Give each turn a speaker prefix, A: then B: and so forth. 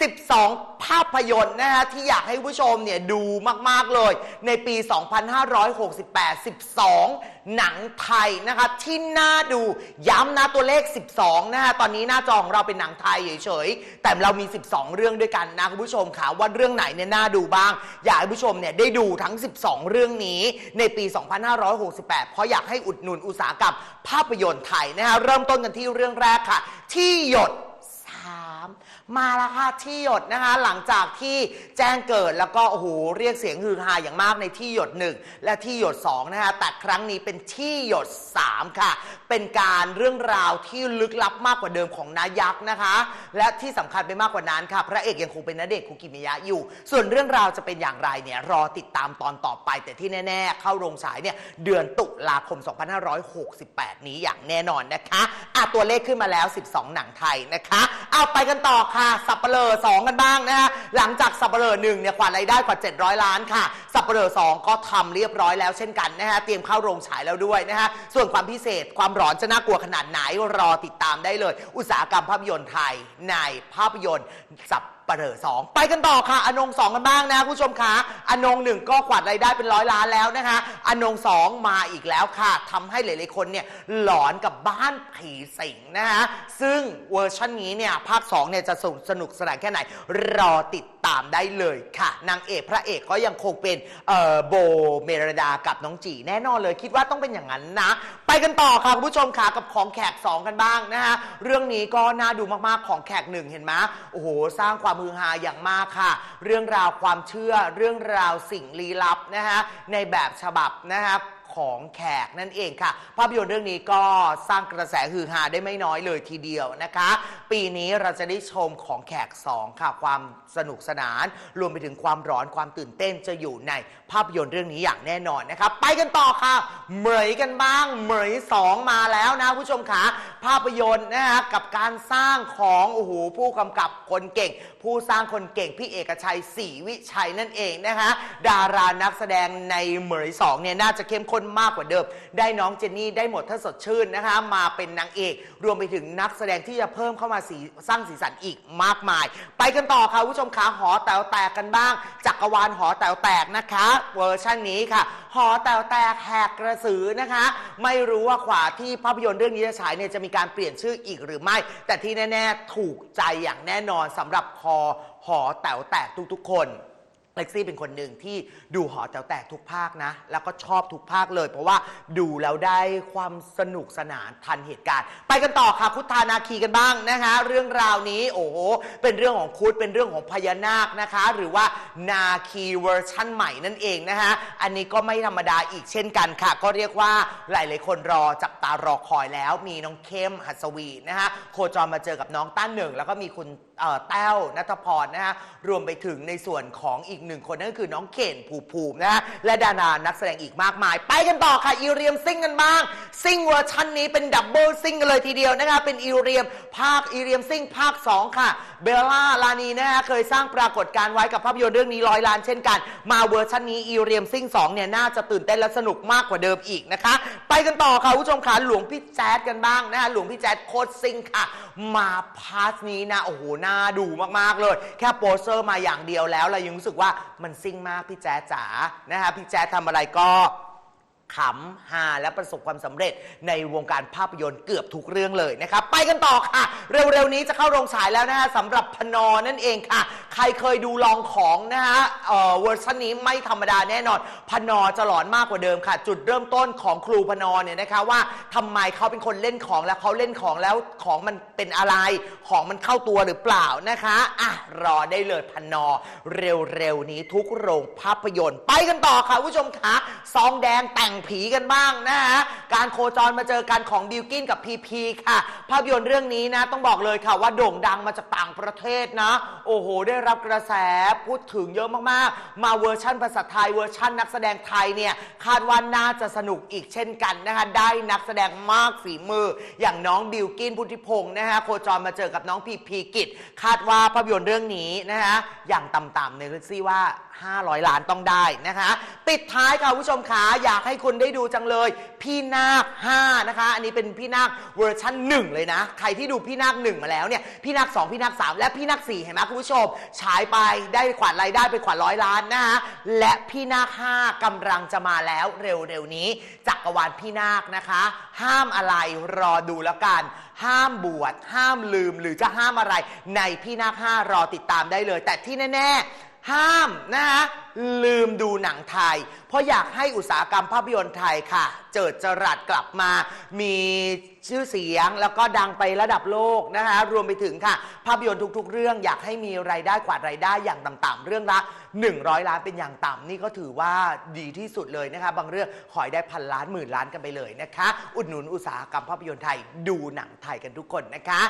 A: 12 ภาพยนตร์นะฮะที่อยากให้ผู้ชมเนี่ยดูมาก ๆ เลย ในปี 2568 12 หนังไทยนะคะที่น่าดูย้ำนะตัวเลข 12 นะฮะตอนนี้หน้าจอของเราเป็นหนังไทยเฉยๆ แต่เรามี 12 เรื่องด้วยกันนะคุณผู้ชมค่ะว่าเรื่องไหนเนี่ยน่าดูบ้าง อยากให้ผู้ชมเนี่ยได้ดูทั้ง 12 เรื่องนี้ในปี 2568 เพราะอยากให้อุดหนุนอุตสาหกรรมภาพยนตร์ไทยนะฮะเริ่มต้นกันที่เรื่องแรกค่ะ ที่หยด มาแล้วค่ะที่หยดนะคะ หลังจากที่แจ้งเกิดแล้วก็โอ้โหเรียกเสียงฮือฮาอย่างมากในที่หยด1และที่หยด2นะคะแต่ครั้งนี้เป็นที่หยด3ค่ะ เป็นการเรื่องราวที่ลึกลับมากกว่าเดิมของนายักษ์นะคะ และที่สำคัญไปมากกว่านั้นค่ะ พระเอกยังคงเป็นนเดชคุกิมิยะอยู่ ส่วนเรื่องราวจะเป็นอย่างไรเนี่ยรอติดตามตอนต่อไป แต่ที่แน่ ๆ เข้าโรงฉายเนี่ยเดือนตุลาคม 2568 นี้อย่างแน่นอนนะคะอะตัวเลขขึ้นมาแล้ว 12 หนังไทยนะคะ เอาไปกันต่อค่ะสับเปลอสองกันบ้างนะฮะหลังจากสับเปลอหนึ่งเนี่ยขวาดรายได้กว่า 700 ล้านค่ะ สับเปลอสองก็ทำเรียบร้อยแล้วเช่นกันนะฮะเตรียมเข้าโรงฉายแล้วด้วยนะฮะส่วนความพิเศษความร้อนจะน่ากลัวขนาดไหนรอติดตามได้เลย อุตสาหกรรมภาพยนตร์ไทยในภาพยนตร์สับปะเหรอสองไปกันต่อค่ะ อนงสองกันบ้างนะคุณผู้ชมคะอนงหนึ่งก็กวาดรายได้เป็นร้อยล้านแล้วนะคะอนงสองมาอีกแล้วค่ะทำให้หลายๆคนเนี่ยหลอนกับบ้านผีสิงนะคะซึ่งเวอร์ชันนี้เนี่ยภาค2เนี่ยจะสนุกสนานแค่ไหนรอติด ตามได้เลยค่ะ นางเอกพระเอกก็ยังคงเป็นเอ่อโบเมรดากับน้องจีแน่นอนเลย คิดว่าต้องเป็นอย่างนั้นนะ ไปกันต่อค่ะคุณผู้ชมค่ะกับของแขก 2 กันบ้างนะคะเรื่องนี้ก็น่าดูมากๆของแขกหนึ่งเห็นไหมโอ้โหสร้างความมือฮาอย่างมากค่ะ เรื่องราวความเชื่อเรื่องราวสิ่งลี้ลับนะคะในแบบฉบับนะคะ ของแขกนั่นเองค่ะ ภาพยนตร์เรื่องนี้ก็สร้างกระแสฮือฮาได้ไม่น้อยเลยทีเดียวนะคะ ปีนี้เราจะได้ชมของแขก 2 ค่ะ ความสนุกสนาน รวมไปถึงความร้อนความตื่นเต้นจะอยู่ในภาพยนตร์เรื่องนี้อย่างแน่นอนนะครับ ไปกันต่อค่ะ เหมยกันบ้าง เหมยสองมาแล้วนะผู้ชมขา ภาพยนตร์นะฮะกับการสร้างของโอ้โหผู้กำกับคนเก่ง ผู้สร้างคนเก่งพี่เอกชัยศรีวิชัยนั่นเองนะคะดารานักแสดงในเหมยสองเนี่ยน่าจะเข้มข้นมากกว่าเดิม ได้น้องเจนนี่ได้หมดถ้าสดชื่นนะคะมาเป็นนางเอก รวมไปถึงนักแสดงที่จะเพิ่มเข้ามาสีสร้างสีสันอีกมากมาย ไปกันต่อค่ะผู้ชมขาหอแต๋วแตกกันบ้าง จักรวาลหอแต๋วแตกนะคะ เวอร์ชันนี้ค่ะ หอแตวแตกแหกกระสือนะคะ ไม่รู้ว่าขวาที่ภาพยนตร์เรื่องนี้จะฉายเนี่ยจะมีการเปลี่ยนชื่ออีกหรือไม่ แต่ที่แน่ ๆ ถูกใจอย่างแน่นอนสำหรับคอหอแตวแตกทุกๆ คน เล็กซี่เป็นคนหนึ่งที่ดูหอแต๋วแตกทุกภาคนะ แล้วก็ชอบทุกภาคเลย เพราะว่าดูแล้วได้ความสนุกสนานทันเหตุการณ์ ไปกันต่อค่ะคุทธานาคีกันบ้างนะคะ เรื่องราวนี้โอ้โหเป็นเรื่องของคุดเป็นเรื่องของพญานาคนะคะ หรือว่านาคีเวอร์ชั่นใหม่นั่นเองนะคะอันนี้ก็ไม่ธรรมดาอีกเช่นกันค่ะ ก็เรียกว่าหลายๆคนรอจับตารอคอยแล้ว มีน้องเข้มหัสวีนะคะโคจรมาเจอกับน้องต้านหนึ่งแล้วก็มีคุณเอ่อแต้วนัทพรนะคะรวมไปถึงในส่วนของอีกหนึ่งคนนั่นก็คือน้องเขนภูมิภูมินะฮะและดารานักแสดงอีกมากมาย ไปกันต่อค่ะอีเรียมซิงกันบ้าง ซิงเวอร์ชันนี้เป็นดับเบิลซิงกันเลยทีเดียวนะคะเป็นอีเรียมภาคอีเรียมซิงภาค 2 ค่ะ เบลล่าลานีนะฮะเคยสร้างปรากฏการณ์ไว้กับภาพยนตร์เรื่องนี้ร้อยล้านเช่นกัน มาเวอร์ชันนี้อีเรียมซิง2เนี่ยน่าจะตื่นเต้นและสนุกมากกว่าเดิมอีกนะคะ ไปกันต่อค่ะผู้ชมขาหลวงพี่แจ๊ดกันบ้างนะคะหลวงพี่แจ๊ดโคตรซิงค่ะ มาพาร์ทนี้นะโอ้โหน่าดูมากๆเลย แค่โปสเตอร์มาอย่างเดียวแล้วเรายังรู้สึกว่ามันซิงมากพี่แจ๊ดจ๋านะคะพี่แจ๊ดทำอะไรก็ขำฮาและประสบความสำเร็จในวงการภาพยนตร์เกือบทุกเรื่องเลยนะครับ ไปกันต่อค่ะ เร็วๆนี้จะเข้าโรงฉายแล้วนะฮะสำหรับพนอนั่นเองค่ะ ใครเคยดูลองของนะฮะเอ่อเวอร์ชันนี้ไม่ธรรมดาแน่นอน พนอจะหลอนมากกว่าเดิมค่ะ จุดเริ่มต้นของครูพนอเนี่ยนะคะว่าทำไมเขาเป็นคนเล่นของแล้วเขาเล่นของแล้วของมันเป็นอะไร ของมันเข้าตัวหรือเปล่านะคะอะรอได้เลยพนอเร็วๆนี้ทุกโรงภาพยนตร์ ไปกันต่อค่ะผู้ชมคะซองแดงแต่งผีกันบ้างนะฮะการโคจรมาเจอกันของบิลกินกับพีพีค่ะ ภาพยนตร์เรื่องนี้นะต้องบอกเลยค่ะว่าโด่งดังมาจากต่างประเทศนะ โอ้โหได้รับกระแสพูดถึงเยอะมากๆ มาเวอร์ชั่นภาษาไทยเวอร์ชั่นนักแสดงไทยเนี่ยคาดว่าน่าจะสนุกอีกเช่นกันนะคะได้นักแสดงมากฝีมือ อย่างน้องบิวกินพุทธิพงศ์นะคะโคจรมาเจอกับน้องพีพีกิจ คาดว่าภาพยนตร์เรื่องนี้นะคะอย่างต่ำๆเนี่ยเรียกซี่ว่า 500 ล้านต้องได้นะคะปิดท้ายค่ะคุณผู้ชมขาอยากให้คุณได้ดูจังเลย พี่นาค5นะคะอันนี้เป็นพี่นาคเวอร์ชัน1 เลยนะ ใครที่ดูพี่นาค1มาแล้วเนี่ยพี่นาค2พี่นาค3และพี่นาค4เห็นไหมคุณผู้ชมฉายไปได้ขวัญรายได้ไปขวัญร้อยล้านนะฮะและพี่นาค5กำลังจะมาแล้วเร็วๆนี้จักรวาลพี่นาคนะคะ ห้ามอะไรรอดูแล้วกัน ห้ามบวชห้ามลืมหรือจะห้ามอะไร ในพี่นาค5รอติดตามได้เลย แต่ที่แน่ๆ ห้ามนะคะลืมดูหนังไทย เพราะอยากให้อุตสาหกรรมภาพยนตร์ไทยค่ะ เจิดจรัสกลับมา มีชื่อเสียงแล้วก็ดังไประดับโลกนะคะรวมไปถึงค่ะ ภาพยนตร์ทุก ๆ เรื่องอยากให้มีรายได้กว่ารายได้อย่างต่ำๆเรื่องละ 100 ล้านเป็นอย่างต่ำนี่ก็ถือว่าดีที่สุดเลยนะคะ บางเรื่องขอยได้พันล้านหมื่นล้านกันไปเลยนะคะ อุดหนุนอุตสาหกรรมภาพยนตร์ไทยดูหนังไทยกันทุกคนนะคะ